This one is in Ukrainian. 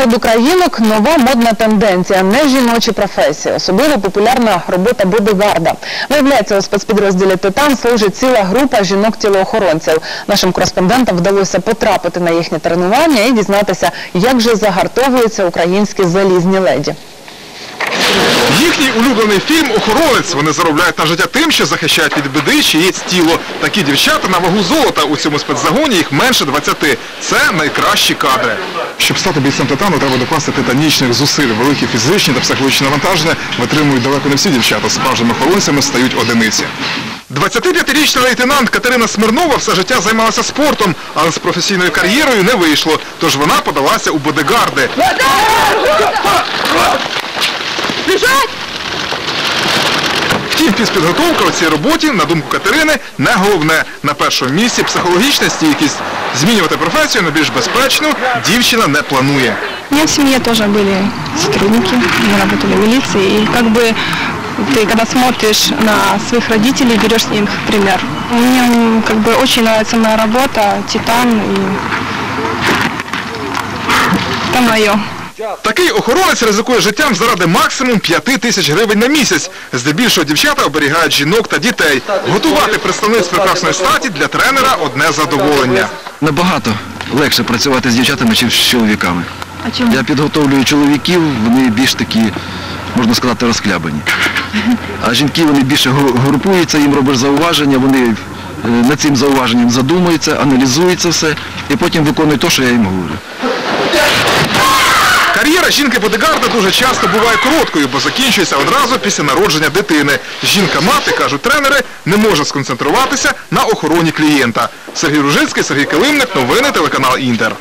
Серед українок нова модна тенденція не жіночі професії. Особливо популярна робота бодигарда. Виявляється, у спецпідрозділі Титан служить ціла група жінок-тілоохоронців. Нашим кореспондентам вдалося потрапити на їхнє тренування і дізнатися, як же загартовуються українські залізні леді. Їхній улюблений фільм «Охоронець». Вони заробляють на життя тим, що захищають від біди чиєсь тіло. Такі дівчата на вагу золота у цьому спецзагоні їх менше 20. Це найкращі кадри. Щоб стати бійцем титану, треба докласти титанічних зусиль. Великі фізичні та психологічні навантаження витримують далеко не всі дівчата. Справжніми охоронцями стають одиниці. 25-річна лейтенант Катерина Смирнова все життя займалася спортом, але з професійною кар'єрою не вийшло. Тож вона подалася у бодигарди. Втім, фізпідготовка у цій роботі, на думку Катерини, не головне. На першому місці психологічна стійкість. Змінювати професію на більш безпечну дівчина не планує. У меня в семье тоже были сотрудники, мы работали в милиции, и как бы ты когда смотришь на своих родителей, берешь с них пример. Мне м, как бы очень нравится моя работа, Титан, и это мое. Такий охоронець ризикує життям заради максимум 5 тисяч гривень на місяць. Здебільшого дівчата оберігають жінок та дітей. Готувати представниць прекрасної статі для тренера одне задоволення. Набагато легше працювати з дівчатами, ніж з чоловіками. А чому? Я підготовлюю чоловіків, вони більш такі, можна сказати, розхлябані. А жінки вони більше групуються, їм робиш зауваження, вони е, над цим зауваженням задумуються, аналізують це все і потім виконують те, що я їм говорю. Кар'єра жінки-бодигарда дуже часто буває короткою, бо закінчується одразу після народження дитини. Жінка-мати, кажуть тренери, не може сконцентруватися на охороні клієнта. Сергій Ружицький, Сергій Килимник, новини телеканал Інтер.